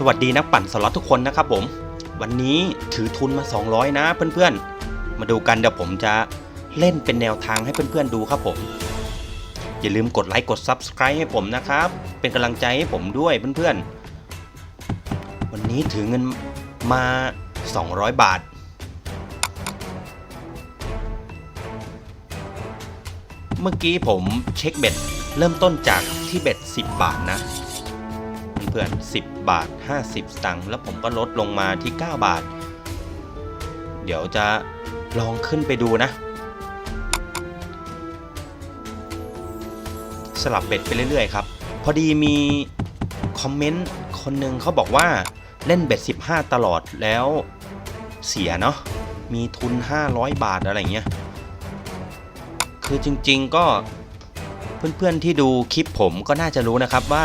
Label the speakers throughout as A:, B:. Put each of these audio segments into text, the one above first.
A: สวัสดีนักปั่นสล็อตทุกคนนะครับผม วันนี้ถือทุนมา 200 นะเพื่อนๆ มาดูกันเดี๋ยวผมจะเล่นเป็นแนวทางให้เพื่อนๆดูครับผม อย่าลืมกดไลค์กด Subscribe ให้ผมนะครับ เป็นกำลังใจให้ผมด้วยเพื่อนๆ วันนี้ถือเงินมา 200 บาท เมื่อกี้ผมเช็คเบ็ดเริ่มต้นจากที่เบ็ด 10 บาทนะ พื่อนๆ 10 บาท 50 สตังค์แล้วผมก็ลดลงมาที่ 9 บาท เดี๋ยวจะลองขึ้นไปดูนะ สลับเบ็ดไปเรื่อยๆครับ พอดีมีคอมเมนต์คนหนึ่งเขาบอกว่าเล่นเบ็ด 15 ตลอดแล้วเสียเนาะมีทุน 500 บาทอะไรเงี้ย คือจริงๆก็เพื่อนๆที่ดูคลิปผมก็น่าจะรู้นะครับว่า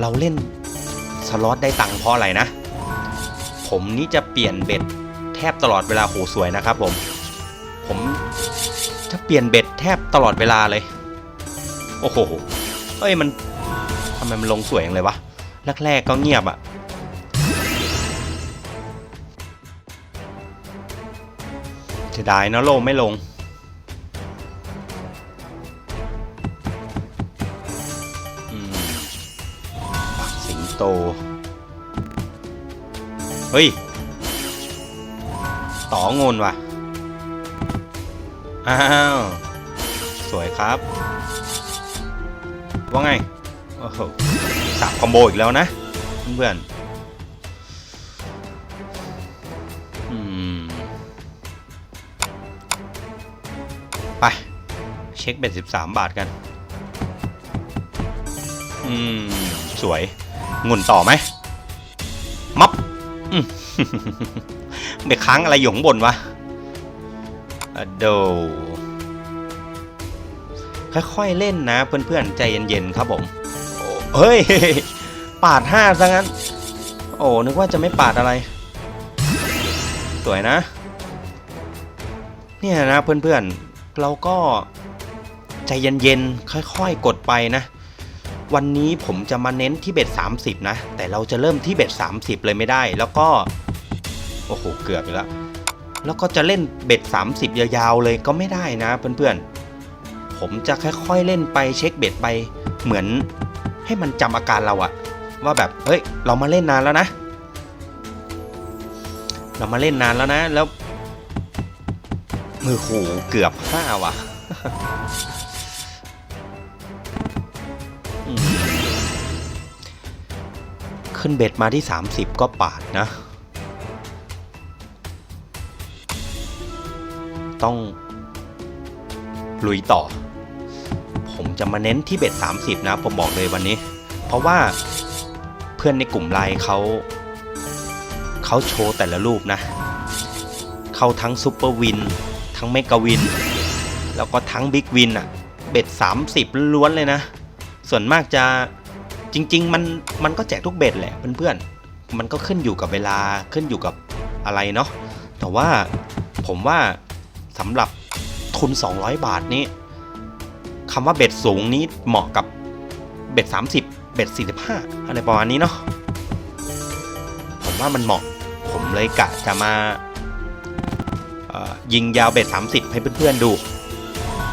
A: เราเล่นสล็อตได้ตังค์เพราะอะไรนะ ผมนี่จะเปลี่ยนเบ็ดแทบตลอดเวลาโหสวยนะครับ ผม ผมจะเปลี่ยนเบ็ดแทบตลอดเวลาเลย โอ้โหเอ้ยมันทำไมมันลงสวยอย่างเลยวะแรกๆก็เงียบอะเสียดายนะโลไม่ลง โต เฮ้ย ต่องนว่ะ อ้าว สวยครับ ว่าไง โอ้โหสับคอมโบอีกแล้วนะ เพื่อนไป เช็คเบ็ด13 บาทกัน อืม สวย งุ่นต่อไหมมับอืมไปค้างอะไรอยู่ข้างบนวะอะโดค่อยๆเล่นนะ เพื่อนๆ ใจเย็นๆ ครับผมเฮ้ย ปาดห้าซะงั้น โอ้นึกว่าจะไม่ปาดอะไร สวยนะ เนี่ยนะเพื่อนๆ เราก็ใจเย็นๆ ค่อยๆ กดไปนะ วันนี้ผมจะมาเน้นที่เบ็ด30 นะ แต่เราจะเริ่มที่เบ็ด30 เลยไม่ได้ แล้วก็ โอ้โห เกือบอีกแล้ว แล้วก็จะเล่นเบ็ด30 ยาวๆเลยก็ไม่ได้นะเพื่อนๆ ผมจะค่อยๆเล่นไปเช็คเบ็ดไป เหมือนให้มันจำอาการเราอะว่าแบบ เฮ้ย เรามาเล่นนานแล้วนะ เรามาเล่นนานแล้วนะ แล้วมือโหเกือบห้าว่ะ ขึ้นเบ็ดมาที่ 30 ก็ปาดนะ ต้องลุยต่อ ผมจะมาเน้นที่เบ็ด 30 นะ ผมบอกเลยวันนี้ เพราะว่าเพื่อนในกลุ่มไลน์เขาเขาโชว์แต่ละรูปนะ เขาทั้งซูเปอร์วิน ทั้งเมกะวิน แล้วก็ทั้งบิ๊กวินอะเบ็ด 30 ล้วนเลยนะ ส่วนมากจะ จริง ๆ มันมันก็แจกทุกเบ็ดแหละเพื่อนๆมันก็ขึ้นอยู่กับเวลาขึ้นอยู่กับอะไรเนาะแต่ว่าผมว่าสำหรับทุน 200 บาทนี้คำว่าเบ็ดสูงนี้เหมาะกับเบ็ด 30 เบ็ด 45 อะไรประมาณนี้เนาะผมว่ามันเหมาะผมเลยกะจะมายิงยาวเบ็ด 30 ให้เพื่อนๆดู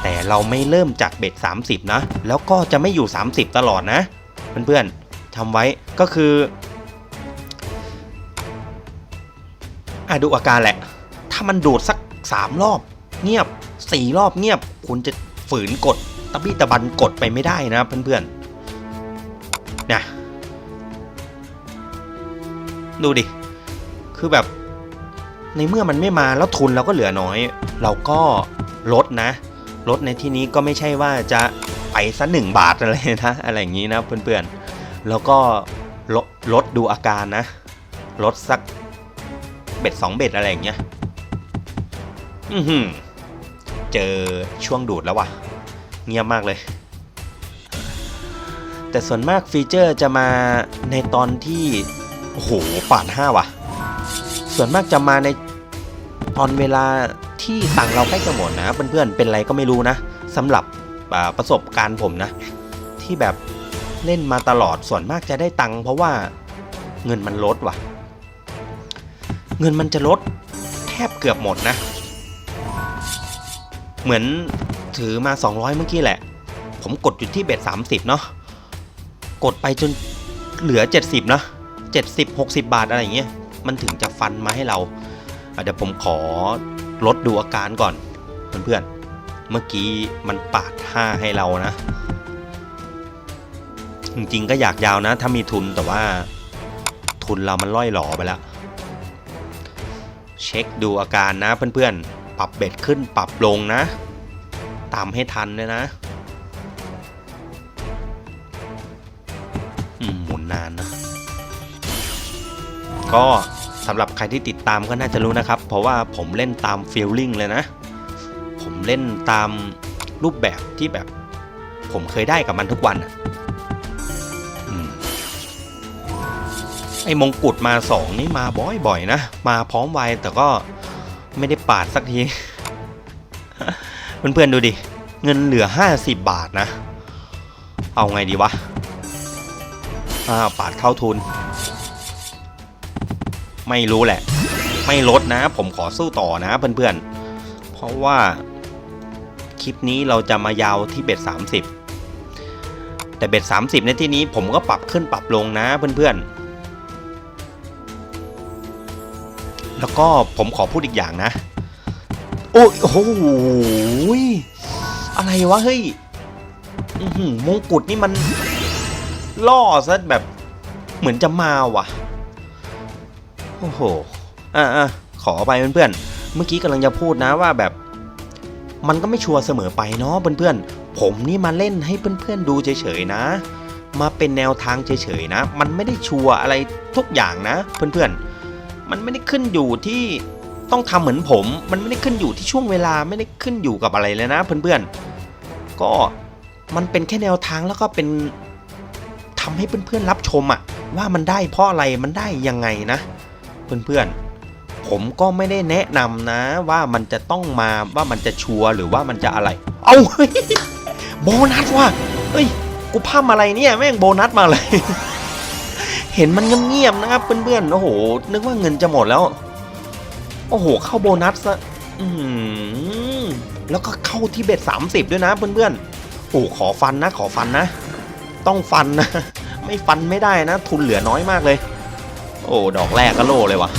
A: แต่เราไม่เริ่มจากเบ็ด 30 นะ แล้วก็จะไม่อยู่ 30 ตลอดนะ เพื่อนๆทำไว้ก็คืออะดูอาการแหละ ถ้ามันดูดสัก 3 รอบ เงียบ 4 รอบเงียบ คุณจะฝืนกดตะบี้ตะบันกดไปไม่ได้นะเพื่อนๆนะดูดิ คือแบบในเมื่อมันไม่มาแล้วทุนเราก็เหลือน้อย เราก็ลดนะ ลดในที่นี้ก็ไม่ใช่ว่าจะ ไปสักหนึ่งบาทอะไรนะอะไรอย่างนี้นะเพื่อนๆ แล้วก็ลดลดดูอาการนะ ลดสักเบ็ดสองเบ็ดอะไรอย่างเงี้ยอือหือเจอช่วงดูดแล้ววะเงียบมากเลย แต่ส่วนมากฟีเจอร์จะมาในตอนที่ โอ้โหปาดห้าว่ะ ส่วนมากจะมาในตอนเวลาที่ตังเราใกล้จะหมดนะเพื่อนๆ เป็นไรก็ไม่รู้นะสำหรับ ประสบการณ์ผมนะ ที่แบบเล่นมาตลอดส่วนมากจะได้ตังค์เพราะว่าเงินมันลดว่ะ เงินมันจะลดแทบเกือบหมดนะ เหมือนถือมา 200 เมื่อกี้แหละ ผมกดอยู่ที่เบ็ด30 เนาะกดไปจนเหลือ 70เนาะ70 60 บาทอะไรอย่างเงี้ยมันถึงจะฟันมาให้เราเดี๋ยวผมขอลดดูอาการก่อนเพื่อนๆ เมื่อกี้มันปาด5ให้เรานะ จริงๆก็อยากยาวนะ ถ้ามีทุนแต่ว่า ทุนเรามันล่อยหลอไปแล้ว เช็คดูอาการนะเพื่อนๆ ปรับเบ็ดขึ้นปรับลงนะ ตามให้ทันเลยนะหมุนนานนะ ก็สำหรับใครที่ติดตามก็น่าจะรู้นะครับ เพราะว่าผมเล่นตามฟีลลิ่งเลยนะ เล่นตามรูปแบบที่แบบผมเคยได้กับมันทุกวันอะอืมไอ้มงกุฎมาสองนี่มาบ่อยๆนะ มาพร้อมไวแต่ก็ไม่ได้ปาดสักที เพื่อนๆดูดิ เงินเหลือ 50 บาทนะ เอาไงดีวะอ้าปาดเข้าทุน ไม่รู้แหละ ไม่ลดนะ ผมขอสู้ต่อนะเพื่อนๆ เพราะว่า คลิปนี้เราจะมายาวที่เบ็ด30 แต่เบ็ด30 ในที่นี้ผมก็ปรับขึ้นปรับลงนะเพื่อนๆ แล้วก็ผมขอพูดอีกอย่างนะ โอ้ยโอ้โหอะไรวะเฮ้ยมงกุฎนี่มันล่อซะแบบเหมือนจะมาว่ะ โอ้โห อะอะขอไปเพื่อนๆ เมื่อกี้กำลังจะพูดนะว่าแบบ มันก็ไม่ชัวร์เสมอไปเนาะเพื่อนๆ ผมนี่มาเล่นให้เพื่อนๆดูเฉยๆนะ มาเป็นแนวทางเฉยๆนะ มันไม่ได้ชัวร์อะไรทุกอย่างนะ เพื่อนๆ มันไม่ได้ขึ้นอยู่ที่ต้องทำเหมือนผม มันไม่ได้ขึ้นอยู่ที่ช่วงเวลาไม่ได้ขึ้นอยู่กับอะไรเลยนะ เพื่อนๆ ก็มันเป็นแค่แนวทางแล้วก็เป็นทำให้เพื่อนๆรับชมอะว่ามันได้เพราะอะไรมันได้ยังไงนะ เพื่อนๆ ผมก็ไม่ได้แนะนำนะ ว่ามันจะต้องมาว่ามันจะชัวร์หรือว่ามันจะอะไร เอาเฮ้ยโบนัสว่ะเฮ้ยกูพามอะไรเนี่ยแม่งโบนัสมาเลย เห็นมันเงียบๆนะครับเพื่อนๆโอ้โห นึกว่าเงินจะหมดแล้ว โอ้โห เข้าโบนัสซะแล้วก็เข้าที่เบ็ด30 ด้วยนะเพื่อนๆโอ้ขอฟันนะ ขอฟันนะ ต้องฟันนะ ไม่ฟันไม่ได้นะ ทุนเหลือน้อยมากเลย โอ้ ดอกแรกก็โล่เลยวะ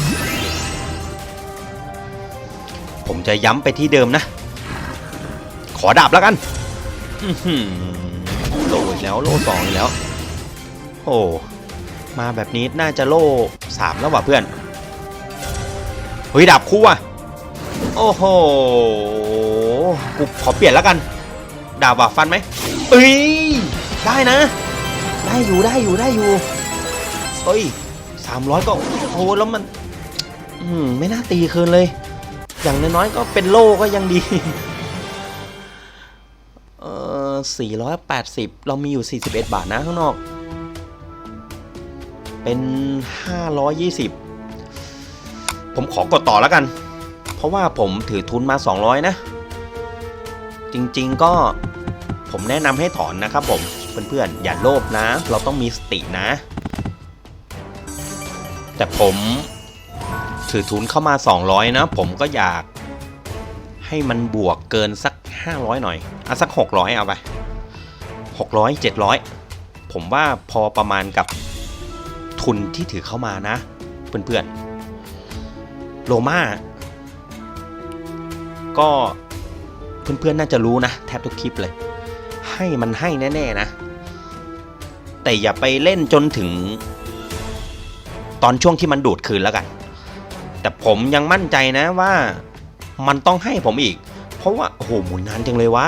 A: ผมจะย้ำไปที่เดิมนะ ขอดาบแล้วกันโลอีกแล้วโล่สองอีกแล้ว โอ้มาแบบนี้น่าจะโล่สามแล้วว่ะเพื่อน เฮ้ยดาบคู่อะ โอ้โหกูขอเปลี่ยนแล้วกัน ดาบว่ะฟันไหมเอ้ยได้นะ ได้อยู่ได้อยู่ได้อยู่เฮ้ยสามร้อยก็โอ้โหแล้วมัน อืมไม่น่าตีคืนเลย อย่างน้อยๆก็เป็นโล่ก็ยังดี เออสี่อยแปดสิบเรามีอยู่สี่สิบาทนะข้างนอก เป็นห้าร้อยยี่สิบผมขอกดต่อแล้วกัน เพราะว่าผมถือทุนมา 200 นะ จริงๆก็ผมแนะนำให้ถอนนะครับผม เพื่อนๆ อย่าโลภนะ เราต้องมีสตินะ แต่ผม ถือทุนเข้ามา 200 นะ ผมก็อยากให้มันบวกเกินสัก 500 หน่อยอะสัก 600 เอาไป 600 700 ผมว่าพอประมาณกับทุนที่ถือเข้ามานะ เพื่อนๆโลมาก็เพื่อนๆน่าจะรู้นะ แทบทุกคลิปเลย ให้มันให้แน่ๆนะ แต่อย่าไปเล่นจนถึง ตอนช่วงที่มันดูดคืนแล้วกัน แต่ผมยังมั่นใจนะว่า มันต้องให้ผมอีก เพราะว่าโอ้โหหมุนนานจังเลยวะ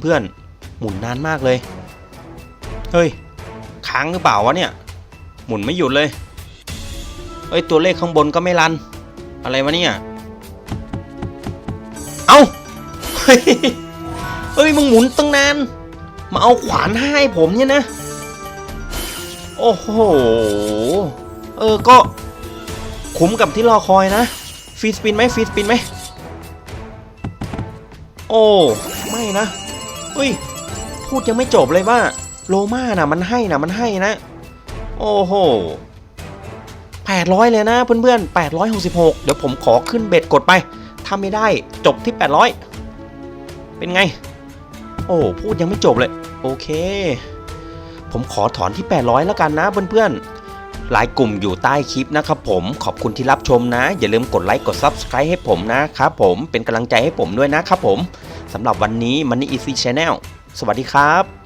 A: เพื่อนๆหมุนนานมากเลย เฮ้ยค้างหรือเปล่าวะเนี่ย หมุนไม่หยุดเลยเอ้ยตัวเลขข้างบนก็ไม่รัน อะไรวะเนี่ยเอา้าเฮ้ยเฮ้ยมึงหมุนตั้งนาน มาเอาขวานให้ผมเนี่ยนะ โอ้โห เออก็ คุ้มกับที่รอคอยนะฟีสปินไหมฟีสปินไหมโอ้ไม่นะเฮ้ยพูดยังไม่จบเลยว่าโลมานะมันให้นะมันให้นะ โอ้โห800 เลยนะเพื่อนๆ 866 เดี๋ยวผมขอขึ้นเบ็ดกดไป ถ้าไม่ได้จบที่ 800 เป็นไง โอ้พูดยังไม่จบเลย โอเค ผมขอถอนที่ 800 แล้วกันนะเพื่อนๆ ลายกลุ่มอยู่ใต้คลิปนะครับผมขอบคุณที่รับชมนะ อย่าลืมกดไลค์กด Subscribe ให้ผมนะครับผมเป็นกำลังใจให้ผมด้วยนะครับผมสำหรับวันนี้ Money Easy Channel สวัสดีครับ